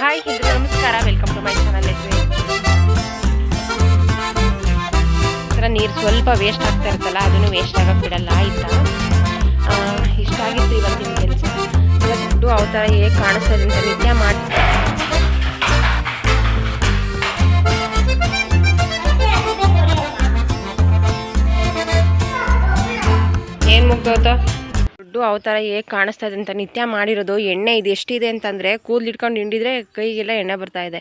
Hi Hindu ನಮಸ್ಕಾರ. Welcome to my channel ಥರ ನೀರು ಸ್ವಲ್ಪ ವೇಸ್ಟ್ ಆಗ್ತಾ ಇರುತ್ತಲ್ಲ, ಅದನ್ನು ವೇಸ್ಟ್ ಆಗಕ್ಕೆ ಬಿಡಲ್ಲ, ಆಯ್ತಾ? ಇಷ್ಟ ಆಗಿತ್ತು ಇವತ್ತಿನ ಕೆಲಸ ಇವತ್ತು ಅವ ಥರ ಹೇಗೆ ಕಾಣಿಸ್ತದೆ ಅಂತ ನಿತ್ಯ ಮಾಡಿ ಅವ ಥರ ಹೇಗೆ ಕಾಣಿಸ್ತಾ ಇದೆ ಅಂತ ನಿತ್ಯ ಮಾಡಿರೋದು, ಎಣ್ಣೆ ಇದು ಎಷ್ಟಿದೆ ಅಂತಂದರೆ ಕೂದಲು ಇಟ್ಕೊಂಡು ಹಿಂಡಿದ್ರೆ ಕೈಗೆಲ್ಲ ಎಣ್ಣೆ ಬರ್ತಾ ಇದೆ.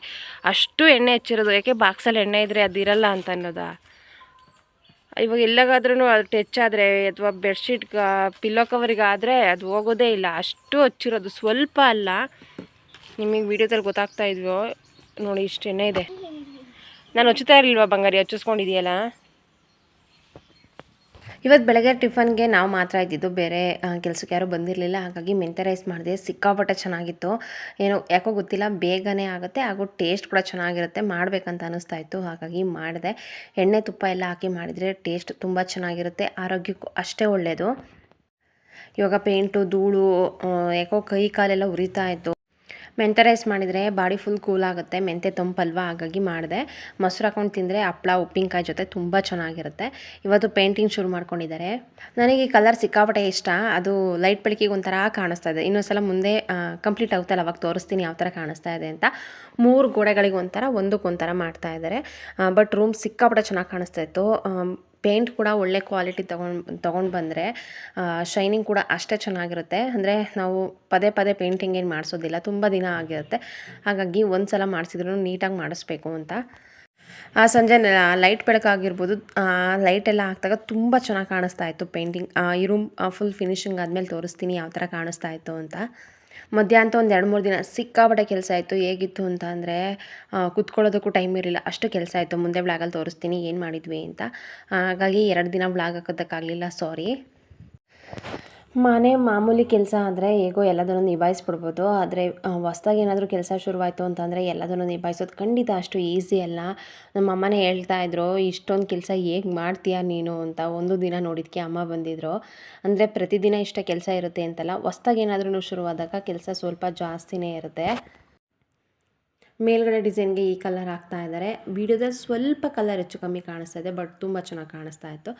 ಅಷ್ಟು ಎಣ್ಣೆ ಹಚ್ಚಿರೋದು, ಯಾಕೆ ಬಾಕ್ಸಲ್ಲಿ ಎಣ್ಣೆ ಇದ್ದರೆ ಅದು ಇರಲ್ಲ ಅಂತ ಅನ್ನೋದಾ? ಇವಾಗ ಎಲ್ಲಗಾದ್ರೂ ಅದು ಟಚ್ ಆದರೆ ಅಥವಾ ಬೆಡ್ಶೀಟ್ ಪಿಲ್ಲೋ ಕವರಿಗಾದರೆ ಅದು ಹೋಗೋದೇ ಇಲ್ಲ. ಅಷ್ಟು ಹಚ್ಚಿರೋದು. ಸ್ವಲ್ಪ ಅಲ್ಲ, ನಿಮಗೆ ವಿಡಿಯೋದಲ್ಲಿ ಗೊತ್ತಾಗ್ತಾ ಇದ್ವೋ? ನೋಡಿ ಇಷ್ಟು ಎಣ್ಣೆ ಇದೆ. ನಾನು ಹಚ್ಚುತ್ತಾ ಇರಲಿಲ್ವಾ ಬಂಗಾರಿ? ಹಚ್ಚಿಸ್ಕೊಂಡಿದೆಯಲ್ಲ ಇವತ್ತು ಬೆಳಗ್ಗೆ ಟಿಫನ್ಗೆ ನಾವು ಮಾತ್ರ ಇದ್ದಿದ್ದು ಬೇರೆ ಕೆಲಸಕ್ಕೆ ಯಾರೂ ಬಂದಿರಲಿಲ್ಲ. ಹಾಗಾಗಿ ಮೆಂತೆ ರೈಸ್ ಮಾಡಿದೆ. ಸಿಕ್ಕಾಪಟ್ಟೆ ಚೆನ್ನಾಗಿತ್ತು. ಏನೋ ಯಾಕೋ ಗೊತ್ತಿಲ್ಲ, ಬೇಗನೆ ಆಗುತ್ತೆ ಹಾಗೂ ಟೇಸ್ಟ್ ಕೂಡ ಚೆನ್ನಾಗಿರುತ್ತೆ. ಮಾಡಬೇಕಂತ ಅನ್ನಿಸ್ತಾ ಇತ್ತು. ಹಾಗಾಗಿ ಮಾಡಿದೆ. ಎಣ್ಣೆ ತುಪ್ಪ ಎಲ್ಲ ಹಾಕಿ ಮಾಡಿದರೆ ಟೇಸ್ಟ್ ತುಂಬ ಚೆನ್ನಾಗಿರುತ್ತೆ. ಆರೋಗ್ಯಕ್ಕೂ ಅಷ್ಟೇ ಒಳ್ಳೆಯದು ಇವಾಗ ಪೇಂಟು ಧೂಳು ಯಾಕೋ ಕೈ ಕಾಲೆಲ್ಲ ಉರಿತಾ ಇತ್ತು. ಮೆಂತೆ ರೈಸ್ ಮಾಡಿದರೆ ಬಾಡಿ ಫುಲ್ ಕೂಲ್ ಆಗುತ್ತೆ, ಮೆಂತೆ ತಂಪಲ್ವ? ಹಾಗಾಗಿ ಮಾಡಿದೆ. ಮೊಸರು ಹಾಕೊಂಡು ತಿಂದರೆ ಹಪ್ಪಳ ಉಪ್ಪಿನಕಾಯಿ ಜೊತೆ ತುಂಬ ಚೆನ್ನಾಗಿರುತ್ತೆ. ಇವತ್ತು ಪೇಂಟಿಂಗ್ ಶುರು ಮಾಡ್ಕೊಂಡಿದ್ದಾರೆ. ನನಗೆ ಈ ಕಲರ್ ಸಿಕ್ಕಾಪಟ್ಟೆ ಇಷ್ಟ. ಅದು ಲೈಟ್ ಬೆಳಕಿಗೆ ಒಂಥರ ಕಾಣಿಸ್ತಾ ಇದೆ. ಇನ್ನೊಂದ್ಸಲ ಮುಂದೆ ಕಂಪ್ಲೀಟ್ ಆಗುತ್ತಲ್ಲ ಅವಾಗ ತೋರಿಸ್ತೀನಿ ಯಾವ ಥರ ಕಾಣಿಸ್ತಾ ಇದೆ ಅಂತ. ಮೂರು ಗೋಡೆಗಳಿಗೆ ಒಂಥರ, ಒಂದಕ್ಕೊಂಥರ ಮಾಡ್ತಾ ಇದ್ದಾರೆ. ಬಟ್ ರೂಮ್ ಸಿಕ್ಕಾಪಟ್ಟೆ ಚೆನ್ನಾಗಿ ಕಾಣಿಸ್ತಾ ಇತ್ತು. ಪೇಂಟ್ ಕೂಡ ಒಳ್ಳೆ ಕ್ವಾಲಿಟಿ ತೊಗೊಂಡು ತೊಗೊಂಡು ಬಂದರೆ ಶೈನಿಂಗ್ ಕೂಡ ಅಷ್ಟೇ ಚೆನ್ನಾಗಿರುತ್ತೆ. ಅಂದರೆ ನಾವು ಪದೇ ಪದೇ ಪೇಂಟಿಂಗ್ ಏನು ಮಾಡಿಸೋದಿಲ್ಲ, ತುಂಬ ದಿನ ಆಗಿರುತ್ತೆ. ಹಾಗಾಗಿ ಒಂದು ಸಲ ಮಾಡಿಸಿದ್ರು ನೀಟಾಗಿ ಮಾಡಿಸ್ಬೇಕು ಅಂತ. ಆ, ಸಂಜೆ ಲೈಟ್ ಬೆಳಕಾಗಿರ್ಬೋದು ಲೈಟ್ ಎಲ್ಲ ಹಾಕಿದಾಗ ತುಂಬ ಚೆನ್ನಾಗಿ ಕಾಣಿಸ್ತಾ ಇತ್ತು ಪೇಂಟಿಂಗ್. ಈ ರೂಮ್ ಫುಲ್ ಫಿನಿಶಿಂಗ್ ಆದಮೇಲೆ ತೋರಿಸ್ತೀನಿ ಯಾವ ಥರ ಕಾಣಿಸ್ತಾ ಇತ್ತು ಅಂತ. ಮಧ್ಯಾಹ್ನ ಒಂದು ಎರಡು ಮೂರು ದಿನ ಸಿಕ್ಕಾಪಟ್ಟೆ ಕೆಲಸ ಆಯಿತು. ಹೇಗಿತ್ತು ಅಂತ ಅಂದರೆ ಕುತ್ಕೊಳ್ಳೋದಕ್ಕೂ ಟೈಮ್ ಇರಲಿಲ್ಲ. ಅಷ್ಟು ಕೆಲಸ ಆಯಿತು. ಮುಂದೆ ಬ್ಲಾಗಲ್ಲಿ ತೋರಿಸ್ತೀನಿ. ಏನು ಮಾಡಿದ್ವಿ ಅಂತ. ಹಾಗಾಗಿ ಎರಡು ದಿನ ಬ್ಲಾಗ್ ಹಾಕೋದಕ್ಕಾಗಲಿಲ್ಲ. ಸಾರಿ ಮನೆ ಮಾಮೂಲಿ ಕೆಲಸ ಅಂದರೆ ಹೇಗೋ ಎಲ್ಲದನ್ನು ನಿಭಾಯಿಸ್ಬಿಡ್ಬೋದು. ಆದರೆ ಹೊಸ್ದಾಗಿ ಏನಾದರೂ ಕೆಲಸ ಶುರುವಾಯಿತು ಅಂತಂದರೆ ಎಲ್ಲದನ್ನು ನಿಭಾಯಿಸೋದು ಖಂಡಿತ ಅಷ್ಟು ಈಸಿ ಅಲ್ಲ. ನಮ್ಮ ಅಮ್ಮನೇ ಹೇಳ್ತಾ ಇದ್ರು, ಇಷ್ಟೊಂದು ಕೆಲಸ ಹೇಗೆ ಮಾಡ್ತೀಯ ನೀನು? ಅಂತ ಒಂದು ದಿನ ನೋಡಿದ್ಕೆ ಅಮ್ಮ ಬಂದಿದ್ರು. ಅಂದರೆ ಪ್ರತಿದಿನ ಇಷ್ಟ ಕೆಲಸ ಇರುತ್ತೆ ಅಂತಲ್ಲ, ಹೊಸ್ದಾಗಿ ಏನಾದ್ರೂ ಶುರುವಾದಾಗ ಕೆಲಸ ಸ್ವಲ್ಪ ಜಾಸ್ತಿನೇ ಇರುತ್ತೆ. ಮೇಲ್ಗಡೆ ಡಿಸೈನ್ಗೆ ಈ ಕಲರ್ ಹಾಕ್ತಾ ಇದ್ದಾರೆ. ವಿಡಿಯೋದಲ್ಲಿ ಸ್ವಲ್ಪ ಕಲರ್ ಹೆಚ್ಚು ಕಮ್ಮಿ ಕಾಣಿಸ್ತಾ ಇದೆ, ಬಟ್ ತುಂಬ ಚೆನ್ನಾಗಿ ಕಾಣಿಸ್ತಾ ಇತ್ತು.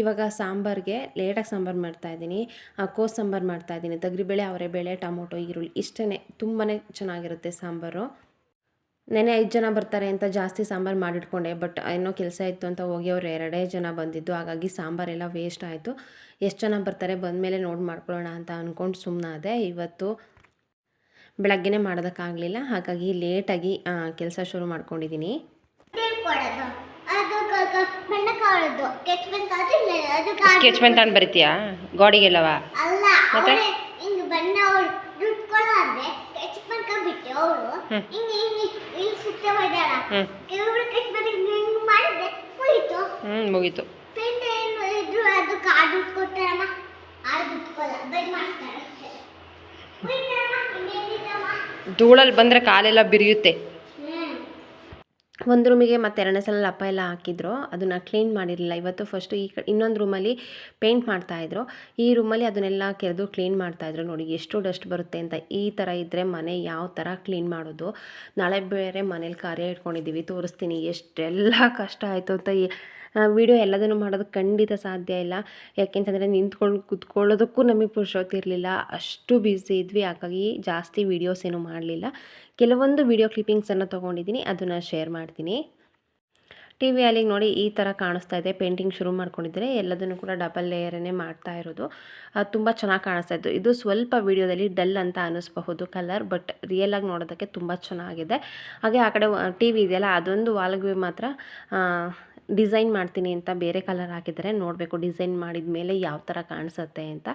ಇವಾಗ ಸಾಂಬಾರಿಗೆ ಲೇಟಾಗಿ ಸಾಂಬಾರು ಮಾಡ್ತಾ ಇದ್ದೀನಿ. ಕೋಸ್ ಸಾಂಬಾರು ಮಾಡ್ತಾ ಇದ್ದೀನಿ. ತೊಗರಿಬೇಳೆ, ಅವರೆಬೇಳೆ, ಟೊಮೊಟೊ, ಈರುಳ್ಳಿ ಇಷ್ಟೇ ತುಂಬಾ ಚೆನ್ನಾಗಿರುತ್ತೆ ಸಾಂಬಾರು. ನೆನೆ ಐದು ಜನ ಬರ್ತಾರೆ ಅಂತ ಜಾಸ್ತಿ ಸಾಂಬಾರು ಮಾಡಿಟ್ಕೊಂಡೆ, ಬಟ್ ಏನೋ ಕೆಲಸ ಇತ್ತು ಅಂತ ಹೋಗಿ ಅವ್ರು ಎರಡೇ ಜನ ಬಂದಿದ್ದು. ಹಾಗಾಗಿ ಸಾಂಬಾರೆಲ್ಲ ವೇಸ್ಟ್ ಆಯಿತು. ಎಷ್ಟು ಜನ ಬರ್ತಾರೆ ಬಂದಮೇಲೆ ನೋಡಿ ಮಾಡ್ಕೊಳ್ಳೋಣ ಅಂತ ಅಂದ್ಕೊಂಡು ಸುಮ್ಮನಾದೆ ಇವತ್ತು ಬೆಳಗ್ಗೆನೇ ಮಾಡೋದಕ್ಕಾಗಲಿಲ್ಲ. ಹಾಗಾಗಿ ಲೇಟಾಗಿ ಕೆಲಸ ಶುರು ಮಾಡ್ಕೊಂಡಿದ್ದೀನಿ. ಸ್ಕೆಚ್ ಪೆನ್ ತಗೊಂಡು ಬರಿತೀಯಾ? ಗಾಡಿಗೆಲ್ಲವ? ಅಲ್ಲ ಮತ್ತೆ? ಹ್ಞೂ ಮುಗೀತು. ಅದು ಕಾರ್ಡ್ ಕೊಟ್ಟಾರಮ್ಮ ಬೈ ಮಾಡ್ತಾರೆ ಧೂಳಲ್ಲಿ ಬಂದರೆ ಕಾಲೆಲ್ಲ ಬಿರಿಯುತ್ತೆ. ಒಂದು ರೂಮಿಗೆ ಮತ್ತೆ ಎರಡನೇ ಸಲ ಅಪ್ಪ ಎಲ್ಲ ಹಾಕಿದ್ರು. ಅದನ್ನು ಕ್ಲೀನ್ ಮಾಡಿರಲಿಲ್ಲ. ಇವತ್ತು ಫಸ್ಟು ಈ ಕಡೆ ಇನ್ನೊಂದು ರೂಮಲ್ಲಿ ಪೇಂಟ್ ಮಾಡ್ತಾಯಿದ್ರು ಈ ರೂಮಲ್ಲಿ ಅದನ್ನೆಲ್ಲ ಕೆರೆದು ಕ್ಲೀನ್ ಮಾಡ್ತಾಯಿದ್ರು ನೋಡಿ ಎಷ್ಟು ಡಸ್ಟ್ ಬರುತ್ತೆ ಅಂತ. ಈ ಥರ ಇದ್ದರೆ ಮನೆ ಯಾವ ಥರ ಕ್ಲೀನ್ ಮಾಡೋದು? ನಾಳೆ ಬೇರೆ ಮನೇಲಿ ಕಾರ್ಯ ಇಟ್ಕೊಂಡಿದ್ದೀವಿ. ತೋರಿಸ್ತೀನಿ. ಎಷ್ಟೆಲ್ಲ ಕಷ್ಟ ಆಯಿತು ಅಂತ ಈ ವಿಡಿಯೋ ಎಲ್ಲದನ್ನು ಮಾಡೋದು ಖಂಡಿತ ಸಾಧ್ಯ ಇಲ್ಲ. ಯಾಕೆಂತಂದರೆ ನಿಂತ್ಕೊಂಡು ಕುತ್ಕೊಳ್ಳೋದಕ್ಕೂ ನಮಗೆ ಪುರುಷೊತ್ತಿರಲಿಲ್ಲ ಅಷ್ಟು ಬ್ಯುಸಿ ಇದ್ವಿ. ಹಾಗಾಗಿ ಜಾಸ್ತಿ ವೀಡಿಯೋಸ್ ಏನು ಮಾಡಲಿಲ್ಲ. ಕೆಲವೊಂದು ವಿಡಿಯೋ ಕ್ಲಿಪ್ಪಿಂಗ್ಸನ್ನು ತೊಗೊಂಡಿದ್ದೀನಿ. ಅದನ್ನು ಶೇರ್ ಮಾಡ್ತೀನಿ. ಟಿ ವಿ ಅಲ್ಲಿಗೆ ನೋಡಿ ಈ ಥರ ಕಾಣಿಸ್ತಾ ಇದೆ. ಪೇಂಟಿಂಗ್ ಶುರು ಮಾಡ್ಕೊಂಡಿದ್ದರೆ ಎಲ್ಲದನ್ನು ಕೂಡ ಡಬಲ್ ಲೇಯರನ್ನೇ ಮಾಡ್ತಾ ಇರೋದು. ತುಂಬ ಚೆನ್ನಾಗಿ ಕಾಣಿಸ್ತಾ ಇತ್ತು. ಇದು ಸ್ವಲ್ಪ ವಿಡಿಯೋದಲ್ಲಿ ಡಲ್ ಅಂತ ಅನ್ನಿಸ್ಬಹುದು ಕಲರ್, ಬಟ್ ರಿಯಲಾಗಿ ನೋಡೋದಕ್ಕೆ ತುಂಬ ಚೆನ್ನಾಗಿದೆ. ಹಾಗೆ ಆ ಕಡೆ ಟಿ ವಿ ಇದೆಯಲ್ಲ, ಅದೊಂದು ವಾಲ್ಗೆ ಮಾತ್ರ ಡಿಸೈನ್ ಮಾಡ್ತೀನಿ ಅಂತ ಬೇರೆ ಕಲರ್ ಹಾಕಿದರೆ ನೋಡಬೇಕು ಡಿಸೈನ್ ಮಾಡಿದ ಮೇಲೆ ಯಾವ ಥರ ಕಾಣಿಸುತ್ತೆ ಅಂತ.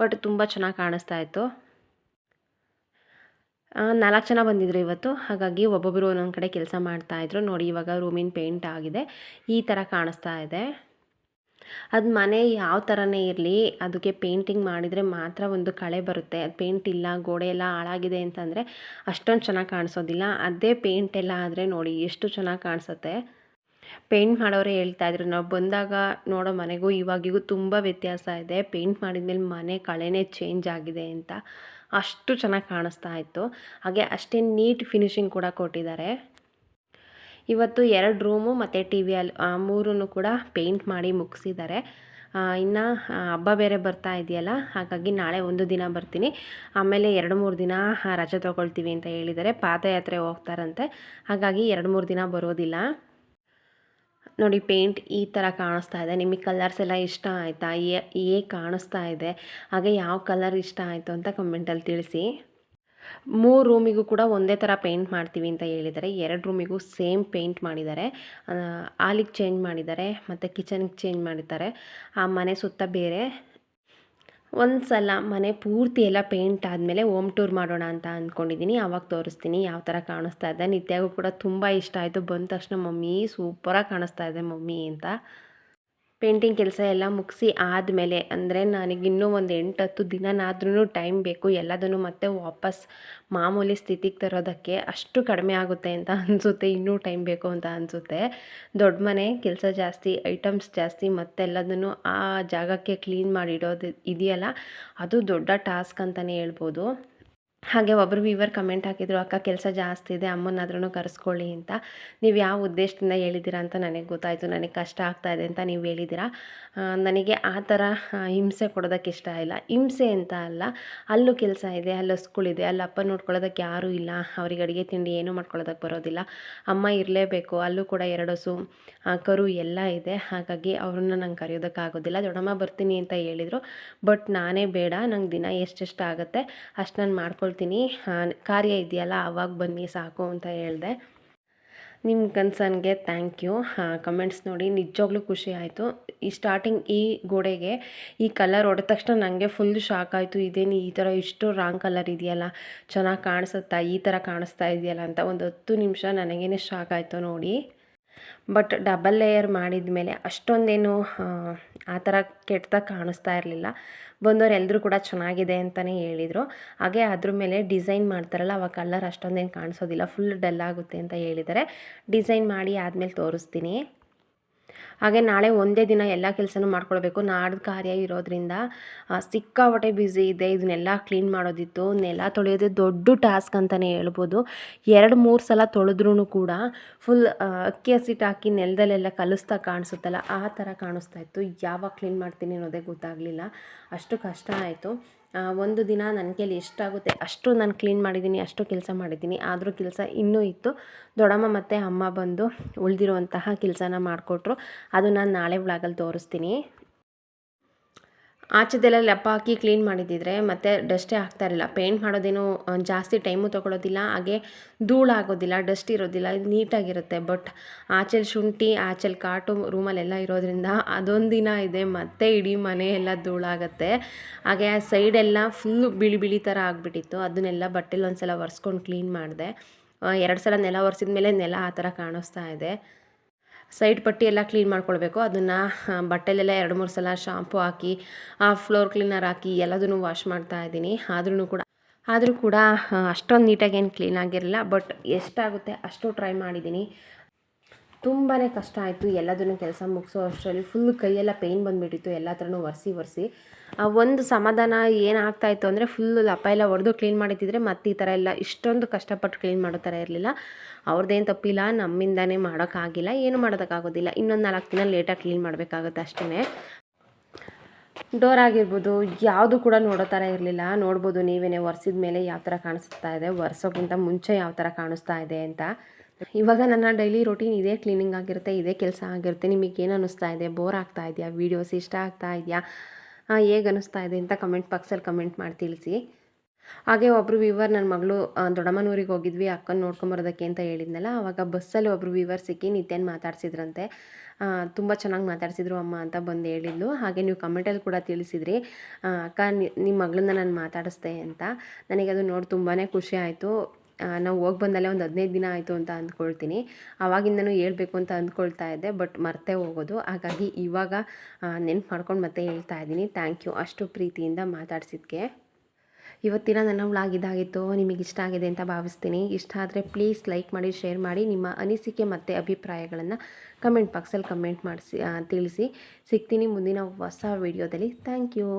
ಬಟ್ ತುಂಬ ಚೆನ್ನಾಗಿ ಕಾಣಿಸ್ತಾ ಇತ್ತು. ನಾಲ್ಕು ಜನ ಬಂದಿದ್ರು ಇವತ್ತು. ಹಾಗಾಗಿ ಒಬ್ಬೊಬ್ಬರು ಒಂದೊಂದು ಕಡೆ ಕೆಲಸ ಮಾಡ್ತಾಯಿದ್ರು ನೋಡಿ, ಇವಾಗ ರೂಮಿನ ಪೇಂಟ್ ಆಗಿದೆ. ಈ ಥರ ಕಾಣಿಸ್ತಾ ಇದೆ. ಅದು ಮನೆ ಯಾವ ಥರನೇ ಇರಲಿ, ಅದಕ್ಕೆ ಪೇಂಟಿಂಗ್ ಮಾಡಿದರೆ ಮಾತ್ರ ಒಂದು ಕಳೆ ಬರುತ್ತೆ. ಅದು ಪೇಂಟ್ ಇಲ್ಲ, ಗೋಡೆ ಎಲ್ಲ ಹಾಳಾಗಿದೆ ಅಂತಂದರೆ ಅಷ್ಟೊಂದು ಚೆನ್ನಾಗಿ ಕಾಣಿಸೋದಿಲ್ಲ. ಅದೇ ಪೇಂಟ್ ಎಲ್ಲ ಆದರೆ ನೋಡಿ ಎಷ್ಟು ಚೆನ್ನಾಗಿ ಕಾಣಿಸುತ್ತೆ. ಪೇಂಟ್ ಮಾಡೋರೇ ಹೇಳ್ತಾ ಇದ್ರು. ನಾವು ಬಂದಾಗ ನೋಡೋ ಮನೆಗೂ ಇವಾಗಿಗೂ ತುಂಬ ವ್ಯತ್ಯಾಸ ಇದೆ. ಪೇಂಟ್ ಮಾಡಿದ್ಮೇಲೆ ಮನೆ ಕಳೆನೇ ಚೇಂಜ್ ಆಗಿದೆ ಅಂತ ಅಷ್ಟು ಚೆನ್ನಾಗಿ ಕಾಣಿಸ್ತಾ ಇತ್ತು. ಹಾಗೆ ಅಷ್ಟೇ ನೀಟ್ ಫಿನಿಶಿಂಗ್ ಕೂಡ ಕೊಟ್ಟಿದ್ದಾರೆ. ಇವತ್ತು ಎರಡು ರೂಮು ಮತ್ತು ಟಿ ವಿ ಅಲ್ಲಿ ಮೂರೂ ಕೂಡ ಪೇಂಟ್ ಮಾಡಿ ಮುಗಿಸಿದ್ದಾರೆ. ಇನ್ನು ಹಬ್ಬ ಬೇರೆ ಬರ್ತಾ ಇದೆಯಲ್ಲ, ಹಾಗಾಗಿ ನಾಳೆ ಒಂದು ದಿನ ಬರ್ತೀನಿ. ಆಮೇಲೆ ಎರಡು ಮೂರು ದಿನ ರಜೆ ತೊಗೊಳ್ತೀವಿ ಅಂತ ಹೇಳಿದರೆ ಪಾದಯಾತ್ರೆ ಹೋಗ್ತಾರಂತೆ. ಹಾಗಾಗಿ ಎರಡು ಮೂರು ದಿನ ಬರೋದಿಲ್ಲ. ನೋಡಿ ಪೇಂಟ್ ಈ ಥರ ಕಾಣಿಸ್ತಾ ಇದೆ. ನಿಮಗೆ ಕಲರ್ಸ್ ಎಲ್ಲ ಇಷ್ಟ ಆಯಿತಾ? ಏ ಕಾಣಿಸ್ತಾ ಇದೆ? ಹಾಗೆ ಯಾವ ಕಲರ್ ಇಷ್ಟ ಆಯಿತು ಅಂತ ಕಮೆಂಟಲ್ಲಿ ತಿಳಿಸಿ. ಮೂರು ರೂಮಿಗೂ ಕೂಡ ಒಂದೇ ಥರ ಪೇಂಟ್ ಮಾಡ್ತೀವಿ ಅಂತ ಹೇಳಿದ್ದಾರೆ. ಎರಡು ರೂಮಿಗೂ ಸೇಮ್ ಪೇಂಟ್ ಮಾಡಿದ್ದಾರೆ. ಹಾಲಿಗೆ ಚೇಂಜ್ ಮಾಡಿದ್ದಾರೆ, ಮತ್ತು ಕಿಚನ್ಗೆ ಚೇಂಜ್ ಮಾಡಿದ್ದಾರೆ. ಆ, ಮನೆ ಸುತ್ತ ಬೇರೆ. ಒಂದು ಸಲ ಮನೆ ಪೂರ್ತಿ ಎಲ್ಲ ಪೇಂಟ್ ಆದಮೇಲೆ ಹೋಮ್ ಟೂರ್ ಮಾಡೋಣ ಅಂತ ಅಂದ್ಕೊಂಡಿದ್ದೀನಿ ಆವಾಗ ತೋರಿಸ್ತೀನಿ ಯಾವ ಥರ ಕಾಣಿಸ್ತಾ ಇದೆ. ನಿತ್ಯಾಗೂ ಕೂಡ ತುಂಬ ಇಷ್ಟ ಆಯಿತು. ಬಂದ ತಕ್ಷಣ ಮಮ್ಮಿ ಸೂಪರಾಗಿ ಕಾಣಿಸ್ತಾ ಇದೆ ಮಮ್ಮಿ ಅಂತ. ಪೇಂಟಿಂಗ್ ಕೆಲಸ ಎಲ್ಲ ಮುಗಿಸಿ ಆದಮೇಲೆ, ಅಂದರೆ ನನಗೆ ಇನ್ನೂ ಒಂದು ಎಂಟು ಹತ್ತು ದಿನನಾದ್ರೂ ಟೈಮ್ ಬೇಕು, ಎಲ್ಲದನ್ನು ಮತ್ತೆ ವಾಪಸ್ ಮಾಮೂಲಿ ಸ್ಥಿತಿಗೆ ತರೋದಕ್ಕೆ ಅಷ್ಟು ಕಡಿಮೆ ಆಗುತ್ತೆ ಅಂತ ಅನಿಸುತ್ತೆ, ಇನ್ನೂ ಟೈಮ್ ಬೇಕು ಅಂತ ಅನಿಸುತ್ತೆ. ದೊಡ್ಡ ಮನೆ, ಕೆಲಸ ಜಾಸ್ತಿ, ಐಟಮ್ಸ್ ಜಾಸ್ತಿ, ಮತ್ತೆಲ್ಲದನ್ನು ಆ ಜಾಗಕ್ಕೆ ಕ್ಲೀನ್ ಮಾಡಿಡೋದು ಇದೆಯಲ್ಲ, ಅದು ದೊಡ್ಡ ಟಾಸ್ಕ್ ಅಂತಲೇ ಹೇಳ್ಬೋದು. ಹಾಗೆ ಒಬ್ಬರು ವಿವರ್ ಕಮೆಂಟ್ ಹಾಕಿದ್ರು, ಅಕ್ಕ ಕೆಲಸ ಜಾಸ್ತಿ ಇದೆ ಅಮ್ಮನಾದ್ರೂ ಕರೆಸ್ಕೊಳ್ಳಿ ಅಂತ. ನೀವು ಯಾವ ಉದ್ದೇಶದಿಂದ ಹೇಳಿದ್ದೀರಾ ಅಂತ ನನಗೆ ಗೊತ್ತಾಯಿತು, ನನಗೆ ಕಷ್ಟ ಆಗ್ತಾ ಇದೆ ಅಂತ ನೀವು ಹೇಳಿದ್ದೀರಾ ನನಗೆ ಆ ಥರ ಹಿಂಸೆ ಕೊಡೋದಕ್ಕೆ ಇಷ್ಟ ಇಲ್ಲ. ಹಿಂಸೆ ಅಂತ ಅಲ್ಲ, ಅಲ್ಲೂ ಕೆಲಸ ಇದೆ, ಅಲ್ಲಿ ಹಸ್ಗಳಿದೆ ಅಲ್ಲಿ ಅಪ್ಪ ನೋಡ್ಕೊಳ್ಳೋದಕ್ಕೆ ಯಾರೂ ಇಲ್ಲ, ಅವ್ರಿಗೆ ಅಡುಗೆ ತಿಂಡಿ ಏನೂ ಮಾಡ್ಕೊಳ್ಳೋದಕ್ಕೆ ಬರೋದಿಲ್ಲ. ಅಮ್ಮ ಇರಲೇಬೇಕು, ಅಲ್ಲೂ ಕೂಡ ಎರಡು ಹಸು ಕರು ಎಲ್ಲ ಇದೆ, ಹಾಗಾಗಿ ಅವ್ರನ್ನ ನಂಗೆ ಕರೆಯೋದಕ್ಕಾಗೋದಿಲ್ಲ ದೊಡ್ಡಮ್ಮ ಬರ್ತೀನಿ ಅಂತ ಹೇಳಿದರು, ಬಟ್ ನಾನೇ ಬೇಡ, ನಂಗೆ ದಿನ ಎಷ್ಟೆಷ್ಟು ಆಗುತ್ತೆ, ಅಷ್ಟು ನಾನು ಮಾಡ್ಕೊಳ್ತೀನಿ ಕಾರ್ಯ ಇದೆಯಲ್ಲ ಆವಾಗ ಬನ್ನಿ, ಸಾಕು ಅಂತ ಹೇಳಿದೆ. ನಿಮ್ಮ ಕನ್ಸರ್ನ್ಗೆ ಥ್ಯಾಂಕ್ ಯು ಕಮೆಂಟ್ಸ್ ನೋಡಿ ನಿಜವಾಗ್ಲೂ ಖುಷಿ ಆಯಿತು. ಈ ಸ್ಟಾರ್ಟಿಂಗ್ ಈ ಗೋಡೆಗೆ, ಈ ಕಲರ್ ಹೊಡೆದ ತಕ್ಷಣ ನನಗೆ ಫುಲ್ ಶಾಕ್ ಆಯಿತು. ಇದೇನು ಈ ಥರ ಇಷ್ಟು ರಾಂಗ್ ಕಲರ್ ಇದೆಯಲ್ಲ, ಚೆನ್ನಾಗಿ ಕಾಣಿಸುತ್ತಾ, ಈ ಥರ ಕಾಣಿಸ್ತಾ ಇದೆಯಲ್ಲ ಅಂತ ಒಂದು ಹತ್ತು ನಿಮಿಷ ನನಗೇನೆ ಶಾಕ್ ಆಯಿತು ನೋಡಿ. ಬಟ್ ಡಬಲ್ ಲೇಯರ್ ಮಾಡಿದ ಮೇಲೆ ಅಷ್ಟೊಂದೇನು ಆ, ಥರ ಕೆಟ್ಟದಾಗ ಕಾಣಿಸ್ತಾ ಇರಲಿಲ್ಲ. ಬಂದವ್ರು ಎಲ್ಲರೂ ಕೂಡ ಚೆನ್ನಾಗಿದೆ ಅಂತಲೇ ಹೇಳಿದರು. ಹಾಗೆ ಅದ್ರ ಮೇಲೆ ಡಿಸೈನ್ ಮಾಡ್ತಾರಲ್ಲ ಅವಾಗ ಕಲರ್ ಅಷ್ಟೊಂದೇನು ಕಾಣಿಸೋದಿಲ್ಲ ಫುಲ್ ಡಲ್ ಆಗುತ್ತೆ ಅಂತ ಹೇಳಿದ್ದಾರೆ. ಡಿಸೈನ್ ಮಾಡಿ ಆದಮೇಲೆ ತೋರಿಸ್ತೀನಿ. ಹಾಗೆ ನಾಳೆ ಒಂದೇ ದಿನ ಎಲ್ಲ ಕೆಲಸನೂ ಮಾಡ್ಕೊಳ್ಬೇಕು. ನಾಡ್ದು ಕಾರ್ಯ ಇರೋದ್ರಿಂದ ಸಿಕ್ಕಾಪಟ್ಟೆ ಬ್ಯುಸಿ ಇದೆ, ಇದನ್ನೆಲ್ಲ ಕ್ಲೀನ್ ಮಾಡೋದಿತ್ತು. ನೆಲ ತೊಳೆಯೋದೇ ದೊಡ್ಡ ಟಾಸ್ಕ್ ಅಂತಲೇ ಹೇಳ್ಬೋದು. ಎರಡು, ಮೂರು ಸಲ ತೊಳೆದ್ರೂ ಕೂಡ ಫುಲ್ ಅಕ್ಕಿ ಹಸಿಟ್ಟು ಹಾಕಿ ನೆಲದಲ್ಲೆಲ್ಲ ಕಲಿಸ್ತಾ ಕಾಣಿಸುತ್ತಲ್ಲ, ಆ ಥರ ಕಾಣಿಸ್ತಾ ಇತ್ತು. ಯಾವಾಗ ಕ್ಲೀನ್ ಮಾಡ್ತೀನಿ ಅನ್ನೋದೇ ಗೊತ್ತಾಗಲಿಲ್ಲ. ಅಷ್ಟು ಕಷ್ಟ ಆಯಿತು. ಒಂದು ದಿನ ನನ್ನ ಕೈಲಿ ಎಷ್ಟಾಗುತ್ತೆ, ಅಷ್ಟು ನಾನು ಕ್ಲೀನ್ ಮಾಡಿದ್ದೀನಿ ಅಷ್ಟು ಕೆಲಸ ಮಾಡಿದ್ದೀನಿ ಆದರೂ ಕೆಲಸ ಇನ್ನೂ ಇತ್ತು. ದೊಡ್ಡಮ್ಮ ಮತ್ತು ಅಮ್ಮ ಬಂದು ಉಳಿದಿರುವಂತಹ ಕೆಲಸನ ಮಾಡಿಕೊಟ್ರು. ಅದು ನಾನು ನಾಳೆ ಒಳಗಲ್ಲಿ ತೋರಿಸ್ತೀನಿ. ಆಚೆದೆಲ್ಲ ಲೆಪ್ಪ ಹಾಕಿ ಕ್ಲೀನ್ ಮಾಡಿದ್ದಿದ್ರೆ ಮತ್ತು ಡಸ್ಟೇ ಆಗ್ತಾ ಇರಲಿಲ್ಲ. ಪೇಂಟ್ ಮಾಡೋದೇನು ಜಾಸ್ತಿ ಟೈಮು ತೊಗೊಳೋದಿಲ್ಲ. ಹಾಗೆ ಧೂಳಾಗೋದಿಲ್ಲ ಡಸ್ಟ್ ಇರೋದಿಲ್ಲ, ಇದು ನೀಟಾಗಿರುತ್ತೆ. ಬಟ್ ಆಚೆಲಿ ಶುಂಠಿ, ಆಚೆಲಿ ಕಾಟು ರೂಮಲ್ಲೆಲ್ಲ ಇರೋದ್ರಿಂದ ಅದೊಂದು ದಿನ ಇದೆ, ಮತ್ತೆ ಇಡೀ ಮನೆ ಎಲ್ಲ ಧೂಳಾಗತ್ತೆ. ಹಾಗೆ ಆ ಸೈಡೆಲ್ಲ ಫುಲ್ಲು ಬಿಳಿ ಬಿಳಿ ಥರ ಆಗಿಬಿಟ್ಟಿತ್ತು. ಅದನ್ನೆಲ್ಲ ಬಟ್ಟೆಲಿ ಒಂದು ಸಲ ಒರೆಸ್ಕೊಂಡು ಕ್ಲೀನ್ ಮಾಡಿದೆ. ಎರಡು ಸಲ ನೆಲ ಒರೆಸಿದ ಮೇಲೆ ನೆಲ ಆ ಥರ ಕಾಣಿಸ್ತಾ ಇದೆ. ಸೈಡ್ ಪಟ್ಟಿ ಎಲ್ಲ ಕ್ಲೀನ್ ಮಾಡ್ಕೊಳ್ಬೇಕು. ಅದನ್ನು ಬಟ್ಟೆಲೆಲ್ಲ ಎರಡು ಮೂರು ಸಲ ಶಾಂಪು ಹಾಕಿ, ಆ ಫ್ಲೋರ್ ಕ್ಲೀನರ್ ಹಾಕಿ ಎಲ್ಲದನ್ನು ವಾಶ್ ಮಾಡ್ತಾ ಇದ್ದೀನಿ. ಆದ್ರೂ ಕೂಡ, ಆದರೂ ಕೂಡ ಅಷ್ಟೊಂದು ನೀಟಾಗಿ ಏನು ಕ್ಲೀನ್ ಆಗಿರಲಿಲ್ಲ ಬಟ್ ಎಷ್ಟಾಗುತ್ತೆ ಅಷ್ಟು ಟ್ರೈ ಮಾಡಿದ್ದೀನಿ. ತುಂಬಾ ಕಷ್ಟ ಆಯಿತು. ಎಲ್ಲದನ್ನು ಕೆಲಸ ಮುಗಿಸೋ ಅಷ್ಟರಲ್ಲಿ ಫುಲ್ ಕೈಯೆಲ್ಲ ಪೇಯ್ನ್ ಬಂದುಬಿಟ್ಟಿತ್ತು. ಎಲ್ಲ ಥರನೂ ಒರೆಸಿ ಒರೆಸಿ. ಒಂದು ಸಮಾಧಾನ ಏನಾಗ್ತಾಯಿತ್ತು ಅಂದರೆ ಫುಲ್ ಲಪ್ಪ ಎಲ್ಲ ಒಡೆದು ಕ್ಲೀನ್ ಮಾಡಿದ್ದಿದ್ರೆ ಮತ್ತೆ ಈ ಥರ ಎಲ್ಲ ಇಷ್ಟೊಂದು ಕಷ್ಟಪಟ್ಟು ಕ್ಲೀನ್ ಮಾಡೋ ಥರ ಇರಲಿಲ್ಲ. ಅವ್ರದ್ದೇನು ತಪ್ಪಿಲ್ಲ. ನಮ್ಮಿಂದನೇ ಮಾಡೋಕ್ಕಾಗಿಲ್ಲ. ಏನು ಮಾಡೋದಕ್ಕಾಗೋದಿಲ್ಲ. ಇನ್ನೊಂದು ನಾಲ್ಕು ದಿನ ಲೇಟಾಗಿ ಕ್ಲೀನ್ ಮಾಡಬೇಕಾಗುತ್ತೆ ಅಷ್ಟೇ ಡೋರ್ ಆಗಿರ್ಬೋದು, ಯಾವುದು ಕೂಡ ನೋಡೋ ಥರ ಇರಲಿಲ್ಲ. ನೋಡ್ಬೋದು ನೀವೇ ಒರೆಸಿದ ಮೇಲೆ ಯಾವ ಥರ ಕಾಣಿಸ್ತಾ ಇದೆ. ಒರೆಸೋಕ್ಕಿಂತ ಮುಂಚೆ ಯಾವ ಥರ ಕಾಣಿಸ್ತಾ ಇದೆ ಅಂತ. ಇವಾಗ ನನ್ನ ಡೈಲಿ ರೊಟೀನ್ ಇದೇ ಕ್ಲೀನಿಂಗ್ ಆಗಿರುತ್ತೆ, ಇದೇ ಕೆಲಸ ಆಗಿರುತ್ತೆ. ನಿಮಗೆ ಏನು ಅನ್ನಿಸ್ತಾ ಇದೆ? ಬೋರ್ ಆಗ್ತಾ ಇದೆಯಾ? ವೀಡಿಯೋಸ್ ಇಷ್ಟ ಆಗ್ತಾ ಇದೆಯಾ? ಹೇಗೆ ಅನ್ನಿಸ್ತಾ ಇದೆ ಅಂತ ಕಮೆಂಟ್ ಬಾಕ್ಸಲ್ಲಿ ಕಮೆಂಟ್ ಮಾಡಿ ತಿಳಿಸಿ. ಹಾಗೆ ಒಬ್ಬರು ವಿವರ್ ನನ್ನ ಮಗಳು ದೊಡ್ಡಮ್ಮನೂರಿಗೆ ಹೋಗಿದ್ವಿ, ಅಕ್ಕನ ನೋಡ್ಕೊಂಬರೋದಕ್ಕೆ ಅಂತ ಹೇಳಿದ್ನಲ್ಲ ಆವಾಗ ಬಸ್ಸಲ್ಲಿ ಒಬ್ಬರು ವಿವರ್ ಸಿಕ್ಕಿ ನಿತ್ಯನ್ ಮಾತಾಡ್ಸಿದ್ರಂತೆ. ತುಂಬ ಚೆನ್ನಾಗಿ ಮಾತಾಡ್ಸಿದ್ರು ಅಮ್ಮ ಅಂತ ಬಂದು ಹೇಳಿದ್ಲು. ಹಾಗೆ ನೀವು ಕಮೆಂಟಲ್ಲಿ ಕೂಡ ತಿಳಿಸಿದ್ರಿ. ಅಕ್ಕ ನಿಮ್ಮ ಮಗಳನ್ನ ನಾನು ಮಾತಾಡಿಸ್ದೆ ಅಂತ. ನನಗೆ ಅದು ನೋಡಿ ತುಂಬಾ ಖುಷಿ ಆಯಿತು. ನಾವು ಹೋಗಿ ಬಂದಲ್ಲೇ ಒಂದು ಹದಿನೈದು ದಿನ ಆಯಿತು ಅಂತ ಅಂದ್ಕೊಳ್ತೀನಿ. ಆವಾಗಿಂದನೂ ಹೇಳ್ಬೇಕು ಅಂತ ಅಂದ್ಕೊಳ್ತಾ ಇದ್ದೆ, ಬಟ್ ಮರ್ತೇ ಹೋಗೋದು. ಹಾಗಾಗಿ ಇವಾಗ ನೆನ್ಪು ಮಾಡ್ಕೊಂಡು ಮತ್ತೆ ಹೇಳ್ತಾ ಇದ್ದೀನಿ. ಥ್ಯಾಂಕ್ ಯು ಅಷ್ಟು ಪ್ರೀತಿಯಿಂದ ಮಾತಾಡ್ಸಿದ್ಕೆ. ಇವತ್ತಿನ ನನ್ನ ವ್ಲಾಗ್ ಇದಾಗಿತ್ತು. ನಿಮಗೆ ಇಷ್ಟ ಆಗಿದೆ ಅಂತ ಭಾವಿಸ್ತೀನಿ. ಇಷ್ಟ ಆದರೆ ಪ್ಲೀಸ್ ಲೈಕ್ ಮಾಡಿ ಶೇರ್ ಮಾಡಿ. ನಿಮ್ಮ ಅನಿಸಿಕೆ ಮತ್ತು ಅಭಿಪ್ರಾಯಗಳನ್ನು ಕಮೆಂಟ್ ಬಾಕ್ಸಲ್ಲಿ ಕಮೆಂಟ್ ಮಾಡಿಸಿ ತಿಳಿಸಿ. ಸಿಗ್ತೀನಿ ಮುಂದಿನ ಹೊಸ ವೀಡಿಯೋದಲ್ಲಿ ಥ್ಯಾಂಕ್ ಯು